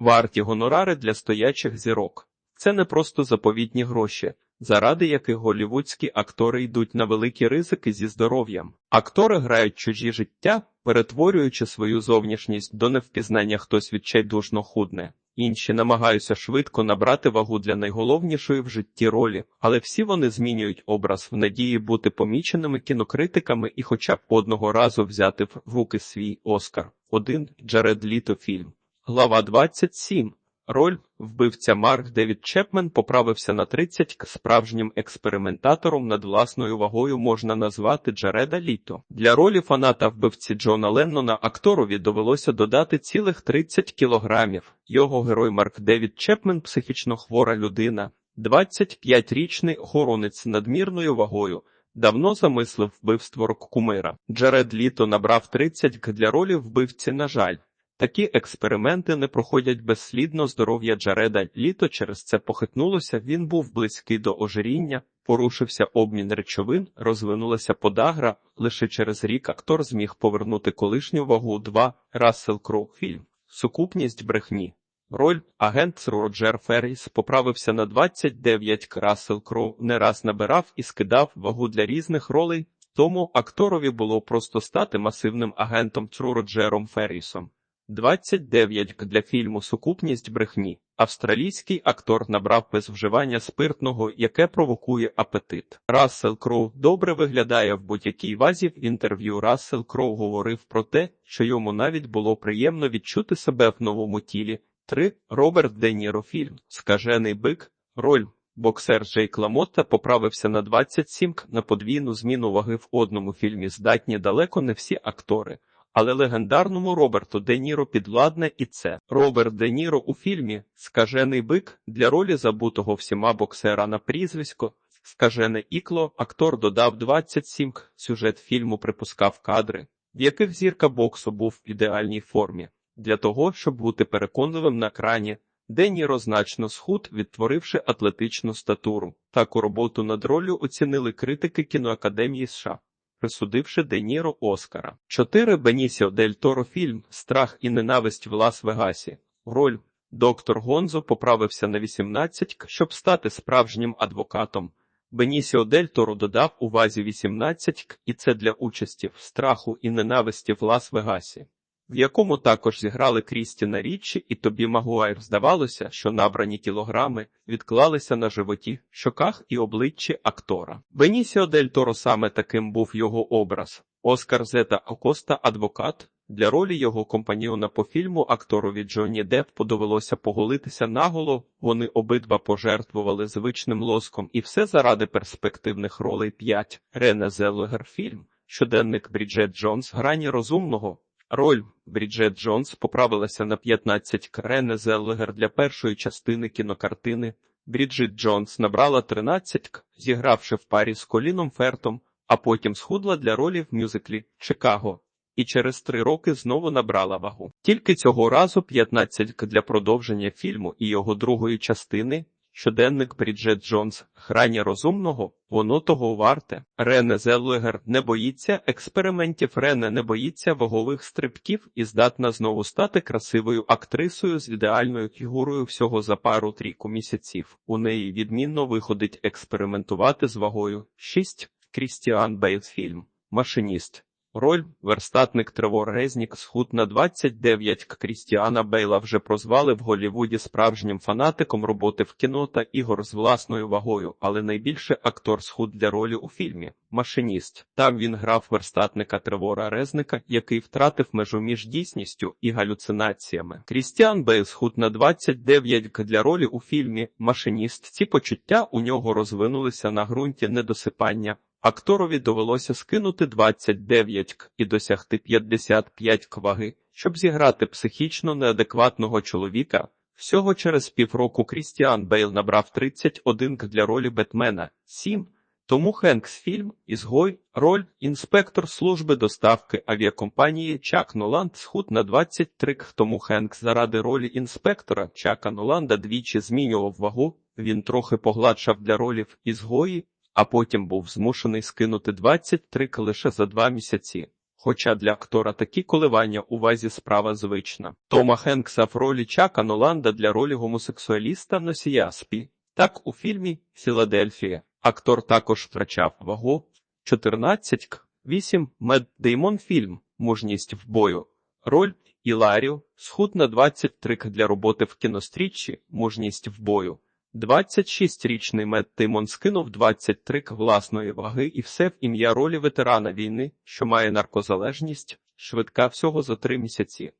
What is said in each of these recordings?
Варті гонорари для стоячих зірок. Це не просто заповітні гроші, заради яких голівудські актори йдуть на великі ризики зі здоров'ям. Актори грають чужі життя, перетворюючи свою зовнішність до невпізнання хтось відчайдушно худне. Інші намагаються швидко набрати вагу для найголовнішої в житті ролі, але всі вони змінюють образ в надії бути поміченими кінокритиками і хоча б одного разу взяти в руки свій Оскар. Один Джаред Літо фільм. Глава 27. Роль вбивця Марк Девід Чепмен поправився на 30 к справжнім експериментатором над власною вагою можна назвати Джареда Літо. Для ролі фаната вбивці Джона Леннона акторові довелося додати цілих 30 кілограмів. Його герой Марк Девід Чепмен психічно хвора людина, 25-річний охоронець надмірною вагою. Давно замислив вбивство рок-кумира. Джаред Літо набрав 30 к для ролі вбивці, на жаль. Такі експерименти не проходять безслідно здоров'я Джареда. Літо через це похитнулося, він був близький до ожиріння, порушився обмін речовин, розвинулася подагра. Лише через рік актор зміг повернути колишню вагу 2. Рассел Кроу фільм. Сукупність брехні. Роль агент Роджер Ферріс поправився на 29 к Рассел Кроу не раз набирав і скидав вагу для різних ролей, тому акторові було просто стати масивним агентом Роджером Феррісом. 29 к для фільму Сукупність брехні. Австралійський актор набрав без вживання спиртного, яке провокує апетит. Рассел Кроу добре виглядає в будь-якій вазі. В інтерв'ю Рассел Кроу говорив про те, що йому навіть було приємно відчути себе в новому тілі. 3. Роберт Де Ніро фільм Скажений бик. Роль Боксер Джейк Ламотта поправився на 27 к на подвійну зміну ваги в одному фільмі. Здатні далеко не всі актори. Але легендарному Роберту Де Ніро підвладне і це Роберт Де Ніро у фільмі Скажений бик для ролі забутого всіма боксера на прізвисько. Скажене ікло актор додав 27 к сюжет фільму припускав кадри, в яких зірка боксу був в ідеальній формі. Для того, щоб бути переконливим на крані, Де Ніро значно схуд, відтворивши атлетичну статуру. Таку роботу над ролью оцінили критики кіноакадемії США присудивши Де Ніро Оскара. 4. Бенісіо Дель Торо фільм Страх і ненависть в Лас-Вегасі. Роль Доктор Гонзо поправився на 18, щоб стати справжнім адвокатом. Бенісіо Дель Торо додав у вазі 18, і це для участі в страху і ненависті в Лас-Вегасі в якому також зіграли Крістіна Річчі і Тобі Магуайр. Здавалося, що набрані кілограми відклалися на животі, щоках і обличчі актора. Бенісіо Дель Торо саме таким був його образ. Оскар Зета Окоста, адвокат. Для ролі його компаньйона по фільму акторові Джонні Деппу довелося поголитися наголо. Вони обидва пожертвували звичним лоском, і все заради перспективних ролей 5. Рене Зеллегер фільм. Щоденник Бріджет Джонс грані розумного. Роль Бріджет Джонс поправилася на 15 Крене Зеллегер для першої частини кінокартини. Бріджит Джонс набрала 13 к, зігравши в парі з Коліном Фертом, а потім схудла для ролі в мюзиклі Чикаго. І через три роки знову набрала вагу. Тільки цього разу 15 к для продовження фільму і його другої частини Щоденник Бріджет Джонс, храні розумного, воно того варте. Рене Зеллегер не боїться експериментів, Рене не боїться вагових стрибків і здатна знову стати красивою актрисою з ідеальною фігурою всього за пару трійку місяців. У неї відмінно виходить експериментувати з вагою. 6. Крістіан Бейл фільм Машиніст. Роль верстатник Тревор Резнік схуд на 29 Крістіана Бейла вже прозвали в Голлівуді справжнім фанатиком роботи в кіно та ігор з власною вагою, але найбільше актор схуд для ролі у фільмі Машиніст. Там він грав верстатника Тревора Резника, який втратив межу між дійсністю і галюцинаціями. Крістіан Бейл схуд на 29 для ролі у фільмі Машиніст. Ці почуття у нього розвинулися на ґрунті недосипання. Акторові довелося скинути 29 к і досягти 55 к ваги, щоб зіграти психічно неадекватного чоловіка. Всього через півроку Крістіан Бейл набрав 31 к для ролі Бетмена 7. Тому Хенкс фільм Ізгой, роль інспектор служби доставки авіакомпанії Чак Ноланд схуд на 23 к. Тому Хенкс заради ролі інспектора Чака Ноланда двічі змінював вагу. Він трохи погладшав для ролів ізгої а потім був змушений скинути 23 к лише за два місяці. Хоча для актора такі коливання у вазі справа звична. Тома Хенкса в ролі Чака Ноланда для ролі гомосексуаліста носія спі. Так у фільмі Філадельфія актор також втрачав вагу 14 к 8 Мед Деймон фільм Мужність в бою. Роль Іларіо схуд на 23 для роботи в кіностріччі Мужність в бою. 26-річний Мед Деймон скинув 23 к власної ваги і все в ім'я ролі ветерана війни, що має наркозалежність, швидка всього за три місяці.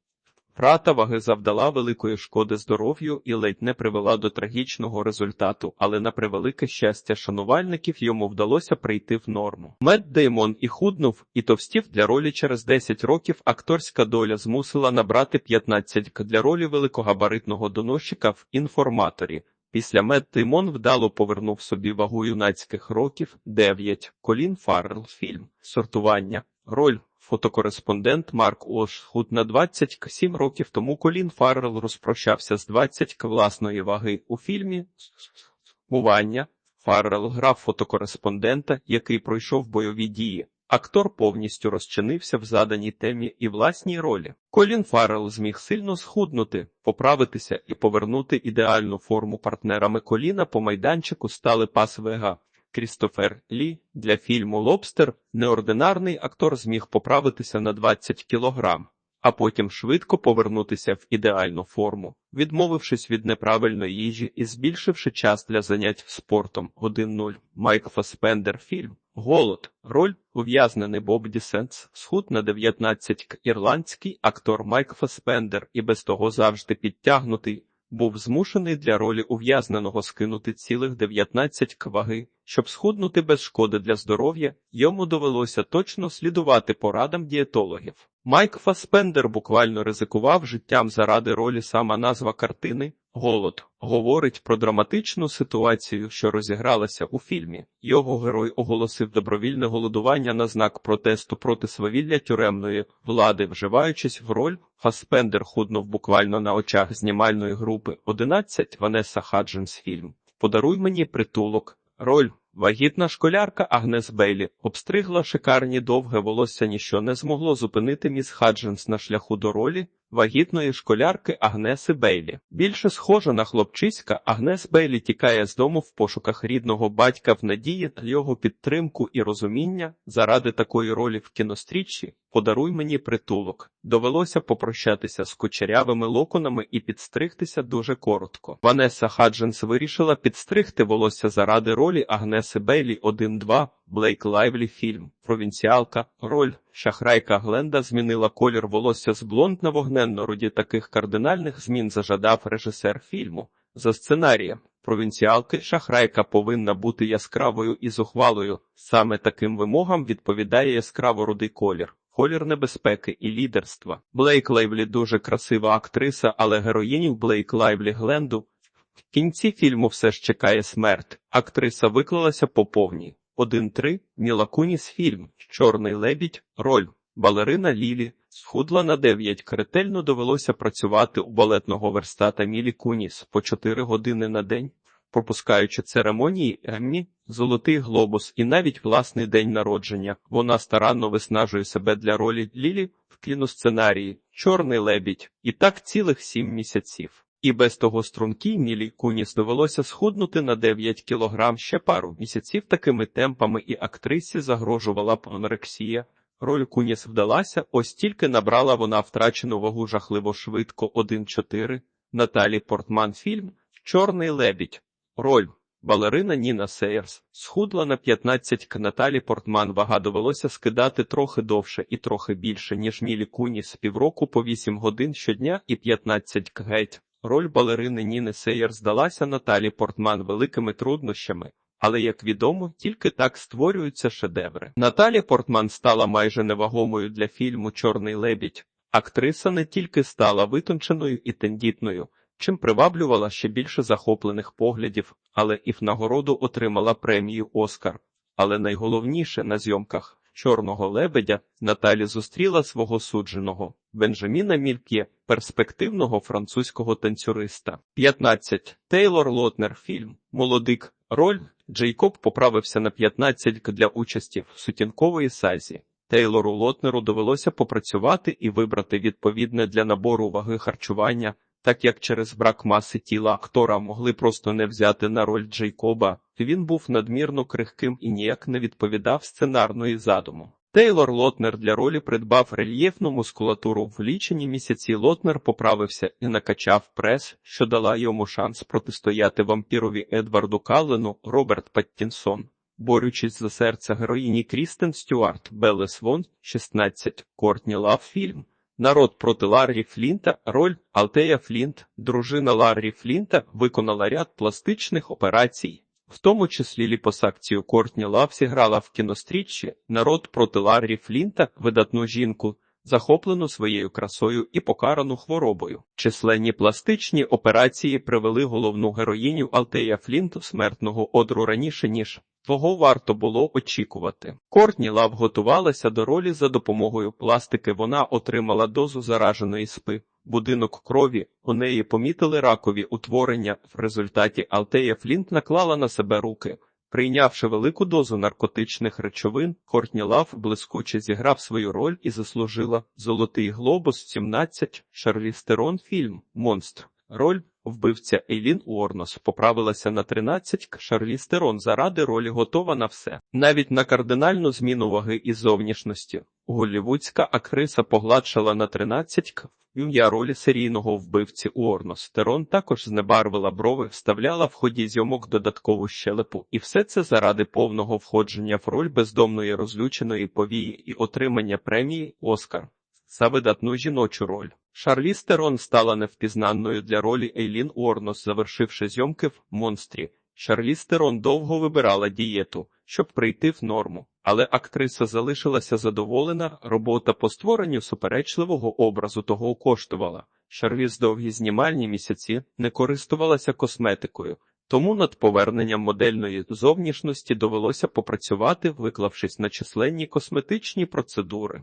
Втрата ваги завдала великої шкоди здоров'ю і ледь не привела до трагічного результату, але на превелике щастя шанувальників йому вдалося прийти в норму. Мед Деймон і худнув, і товстів для ролі через 10 років акторська доля змусила набрати 15 к для ролі великогабаритного доносчика в інформаторі. Після Мед Деймон вдало повернув собі вагу юнацьких років 9. Колін Фаррелл фільм. Сортування. Роль Фотокореспондент Марк Ош худ на 27 років тому Колін Фаррелл розпрощався з 20 власної ваги у фільмі «Мування». Фаррелл грав фотокореспондента, який пройшов бойові дії. Актор повністю розчинився в заданій темі і власній ролі. Колін Фаррелл зміг сильно схуднути, поправитися і повернути ідеальну форму партнерами коліна по майданчику стали пас Вега. Крістофер Лі для фільму Лобстер неординарний актор зміг поправитися на 20 кілограм, а потім швидко повернутися в ідеальну форму, відмовившись від неправильної їжі і збільшивши час для занять спортом 1-0. Майк Фаспендер фільм Голод. Роль ув'язнений Боб Дісенс, схуд на 19 ірландський актор Майк Фаспендер і без того завжди підтягнутий. Був змушений для ролі ув'язненого скинути цілих 19 кваги. ваги. Щоб схуднути без шкоди для здоров'я, йому довелося точно слідувати порадам дієтологів. Майк Фаспендер буквально ризикував життям заради ролі сама назва картини Голод говорить про драматичну ситуацію, що розігралася у фільмі. Його герой оголосив добровільне голодування на знак протесту проти свавілля тюремної влади, вживаючись в роль. Фаспендер худнув буквально на очах знімальної групи 11 Ванеса Хадженс фільм. Подаруй мені притулок. Роль Вагітна школярка Агнес Бейлі обстригла шикарні довге волосся, ніщо не змогло зупинити міс Хадженс на шляху до ролі вагітної школярки Агнеси Бейлі. Більше схожа на хлопчиська, Агнес Бейлі тікає з дому в пошуках рідного батька в надії на його підтримку і розуміння заради такої ролі в кіностріччі. Подаруй мені притулок. Довелося попрощатися з кучерявими локонами і підстригтися дуже коротко. Ванеса Хадженс вирішила підстригти волосся заради ролі Агнеси Бейлі 1-2, Блейк Лайвлі фільм. Провінціалка. Роль шахрайка Гленда змінила колір волосся з блонд на вогненно-руді. Таких кардинальних змін зажадав режисер фільму. За сценарієм провінціалки шахрайка повинна бути яскравою і зухвалою. Саме таким вимогам відповідає яскраво рудий колір. Колір небезпеки і лідерства. Блейк Лайвлі дуже красива актриса, але героїнів Блейк Лайвлі Гленду в кінці фільму все ж чекає смерть. Актриса виклалася по повній. 1-3 Міла Куніс фільм Чорний лебідь. Роль балерина Лілі схудла на 9. Кретельно довелося працювати у балетного верстата Мілі Куніс по 4 години на день, пропускаючи церемонії Еммі, Золотий глобус і навіть власний день народження. Вона старанно виснажує себе для ролі Лілі в кіносценарії Чорний лебідь і так цілих сім місяців. І без того стрункій Мілі Куніс довелося схуднути на 9 кілограм ще пару місяців такими темпами, і актрисі загрожувала б анорексія. Роль Куніс вдалася, ось тільки набрала вона втрачену вагу жахливо швидко 1-4. Наталі Портман фільм Чорний лебідь. Роль балерина Ніна Сейерс схудла на 15 к Наталі Портман. Вага довелося скидати трохи довше і трохи більше, ніж Мілі Куніс півроку по 8 годин щодня і 15 к геть. Роль балерини Ніни Сейер здалася Наталі Портман великими труднощами, але, як відомо, тільки так створюються шедеври. Наталі Портман стала майже невагомою для фільму Чорний лебідь. Актриса не тільки стала витонченою і тендітною, чим приваблювала ще більше захоплених поглядів, але і в нагороду отримала премію Оскар. Але найголовніше на зйомках Чорного лебедя Наталі зустріла свого судженого Бенджаміна Мількє, перспективного французького танцюриста. 15. Тейлор Лотнер фільм Молодик. Роль Джейкоб поправився на 15 для участі в сутінкової сазі. Тейлору Лотнеру довелося попрацювати і вибрати відповідне для набору ваги харчування, так як через брак маси тіла актора могли просто не взяти на роль Джейкоба, він був надмірно крихким і ніяк не відповідав сценарної задуму. Тейлор Лотнер для ролі придбав рельєфну мускулатуру. В лічені місяці Лотнер поправився і накачав прес, що дала йому шанс протистояти вампірові Едварду Каллену Роберт Паттінсон. Борючись за серце героїні Крістен Стюарт, Белес Вон, 16, Кортні Лав фільм. Народ проти Ларрі Флінта, роль Алтея Флінт, дружина Ларрі Флінта, виконала ряд пластичних операцій. В тому числі ліпосакцію Кортні Лав зіграла в кіностріччі «Народ проти Ларрі Флінта» видатну жінку, захоплену своєю красою і покарану хворобою. Численні пластичні операції привели головну героїню Алтея Флінту смертного одру раніше, ніж того варто було очікувати. Кортні Лав готувалася до ролі за допомогою пластики. Вона отримала дозу зараженої спи. Будинок крові у неї помітили ракові утворення. В результаті Алтея Флінт наклала на себе руки. Прийнявши велику дозу наркотичних речовин, Кортні Лав блискуче зіграв свою роль і заслужила Золотий глобус 17 Шарліз Терон фільм Монстр. Роль вбивця Ейлін Уорнос поправилася на 13 к Шарліз Терон заради ролі готова на все. Навіть на кардинальну зміну ваги і зовнішності. Голлівудська актриса погладшала на 13 к ім'я ролі серійного вбивці Уорнос. Терон також знебарвила брови, вставляла в ході зйомок додаткову щелепу, і все це заради повного входження в роль бездомної розлюченої повії і отримання премії Оскар за видатну жіночу роль. Шарліз Терон стала невпізнаною для ролі Ейлін Уорнос, завершивши зйомки в монстрі. Шарліз Терон довго вибирала дієту, щоб прийти в норму, але актриса залишилася задоволена. Робота по створенню суперечливого образу того коштувала. Шарліз довгі знімальні місяці не користувалася косметикою. Тому над поверненням модельної зовнішності довелося попрацювати, виклавшись на численні косметичні процедури.